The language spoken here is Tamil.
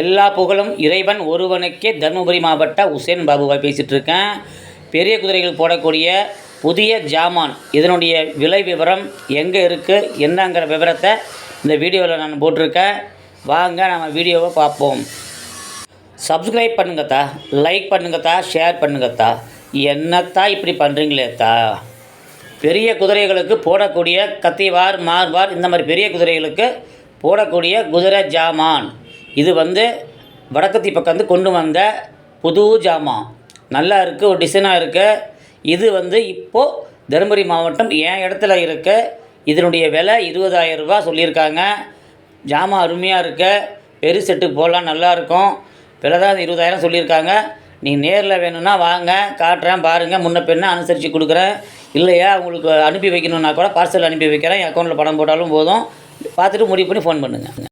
எல்லா புகழும் இறைவன் ஒருவனுக்கே தருமபுரி மாவட்ட உசேன் பாபுவா பேசிகிட்டு இருக்கேன் பெரிய குதிரைகள் போடக்கூடிய புதிய ஜாமான் இதனுடைய விலை விவரம் எங்கே இருக்குது என்னங்கிற விவரத்தை இந்த வீடியோவில் நான் போட்டிருக்கேன். வாங்க நம்ம வீடியோவை பார்ப்போம். சப்ஸ்கிரைப் பண்ணுங்கத்தா லைக் பண்ணுங்கத்தா ஷேர் பண்ணுங்கத்தா. என்னத்தா இப்படி பண்ணுறீங்களேத்தா பெரிய குதிரைகளுக்கு போடக்கூடிய கத்திவார் மார்வார் இந்த மாதிரி பெரிய குதிரைகளுக்கு போடக்கூடிய குதிரை ஜாமான். இது வந்து வடக்கத்தி பக்கம் வந்து கொண்டு வந்த புது ஜாமான் நல்லா இருக்குது ஒரு டிசைனாக இருக்குது இது வந்து இப்போது தருமபுரி மாவட்டம் என் இடத்துல இருக்குது இதனுடைய விலை இருபதாயிரம் ரூபா சொல்லியிருக்காங்க. ஜாமான் அருமையாக இருக்கு. பெரு செட்டு போடலாம் நல்லாயிருக்கும் விலை தான் இருபதாயிரம் சொல்லியிருக்காங்க. நீ நேரில் வேணும்னா வாங்க காட்டுறேன் பாருங்கள் முன்ன பின்ன அனுசரித்து கொடுக்குறேன். இல்லையா உங்களுக்கு அனுப்பி வைக்கணுன்னா கூட பார்சல் அனுப்பி வைக்கிறேன். என் அக்கௌண்ட்டில் பணம் போட்டாலும் போதும். பார்த்துட்டு முடிவு பண்ணி ஃபோன் பண்ணுங்கள்